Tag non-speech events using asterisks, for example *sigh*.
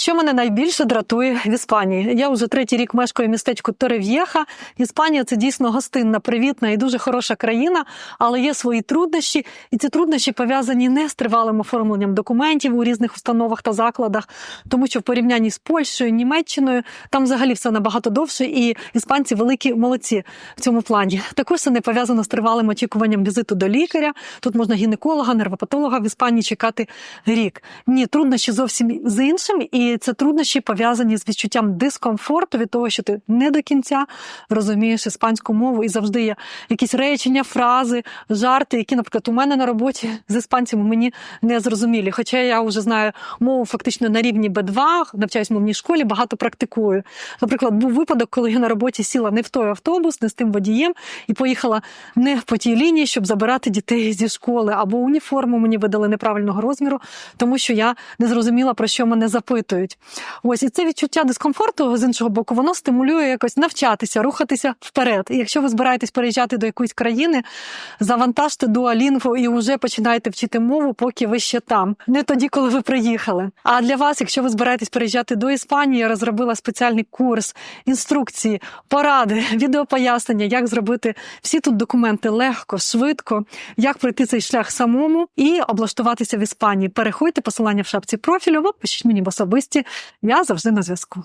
Що мене найбільше дратує в Іспанії? Я вже третій рік мешкаю в містечку Торев'єха. Іспанія це дійсно гостинна, привітна і дуже хороша країна, але є свої труднощі, і ці труднощі пов'язані не з тривалим оформленням документів у різних установах та закладах, тому що в порівнянні з Польщею, Німеччиною там взагалі все набагато довше, і іспанці великі молодці в цьому плані. Також це не пов'язано з тривалим очікуванням візиту до лікаря. Тут можна гінеколога, нервопатолога в Іспанії чекати рік. Ні, труднощі зовсім з іншим, і це труднощі пов'язані з відчуттям дискомфорту від того, що ти не до кінця розумієш іспанську мову, і завжди є якісь речення, фрази, жарти, які, наприклад, у мене на роботі з іспанцями мені не зрозумілі. Хоча я вже знаю мову фактично на рівні Б2, навчаюсь в мовній школі, багато практикую. Наприклад, був випадок, коли я на роботі сіла не в той автобус, не з тим водієм, і поїхала не по тій лінії, щоб забирати дітей зі школи, або уніформу мені видали неправильного розміру, тому що я не зрозуміла, про що мене запитують. Ось і це відчуття дискомфорту з іншого боку, воно стимулює якось навчатися, рухатися вперед. І якщо ви збираєтесь переїжджати до якоїсь країни, завантажте дуалінгу і вже починаєте вчити мову, поки ви ще там, не тоді, коли ви приїхали. А для вас, якщо ви збираєтесь переїжджати до Іспанії, я розробила спеціальний курс, інструкції, поради, *laughs* відеопояснення, як зробити всі тут документи легко, швидко, як пройти цей шлях самому і облаштуватися в Іспанії. Переходьте посилання в шапці профілю, або пишіть мені в особисті. Я завжди на зв'язку.